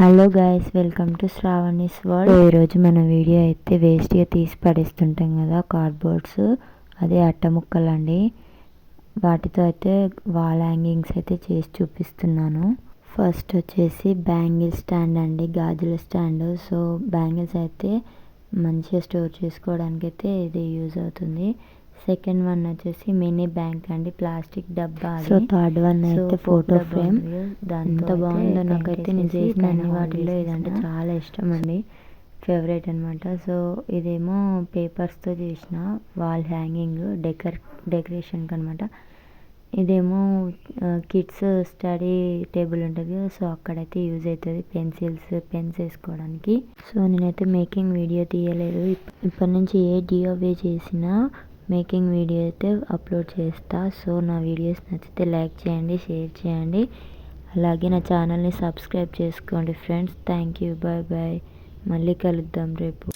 Hello guys welcome to Sravani's world ఈరోజు మన video అయితే వేస్ట్గా తీసి పడేస్తుంటాం కదా కార్డ్బోర్డ్స్ అదే అట్ట ముక్కలండి. వాటితో అయితే వాల్ హ్యాంగింగ్స్ అయితే చేసి చూపిస్తున్నాను. ఫస్ట్ వచ్చేసి బ్యాంగిల్ స్టాండ్ అండి గాజుల స్టాండ్ సో బ్యాంగిల్స్ అయితే మంచిగా స్టోర్ చేసుకోవడానికి అయితే ఇది యూజ్ అవుతుంది. సెకండ్ వన్ వచ్చేసి మినీ బ్యాంక్ అండి ప్లాస్టిక్ డబ్బా సో థర్డ్ వన్ అయితే ఫోటో ఫ్రేమ్. ఎంత బాగుందో నాకైతే నేను చేసిన అన్ని వాటిల్లో ఇదంటే చాలా ఇష్టం అండి. ఫేవరెట్ అనమాట సో ఇదేమో పేపర్స్తో చేసిన వాల్ హ్యాంగింగ్ డెకర్ డెకరేషన్కి అనమాట ఇదేమో కిడ్స్ స్టడీ టేబుల్ ఉంటుంది సో అక్కడైతే యూజ్ అవుతుంది పెన్సిల్స్ పెన్స్ వేసుకోవడానికి. సో నేనైతే మేకింగ్ వీడియో తీయలేదు. ఇప్- ఇప్పటి నుంచి ఏ డిఓవే చేసినా మేకింగ్ వీడియో అయితే అప్లోడ్ చేస్తా. సో నా వీడియోస్ నచ్చితే లైక్ చేయండి షేర్ చేయండి. అలాగే నా ఛానల్ని సబ్స్క్రైబ్ చేసుకోండి friends. Thank you. Bye bye. మళ్ళీ కలుద్దాం రేపు.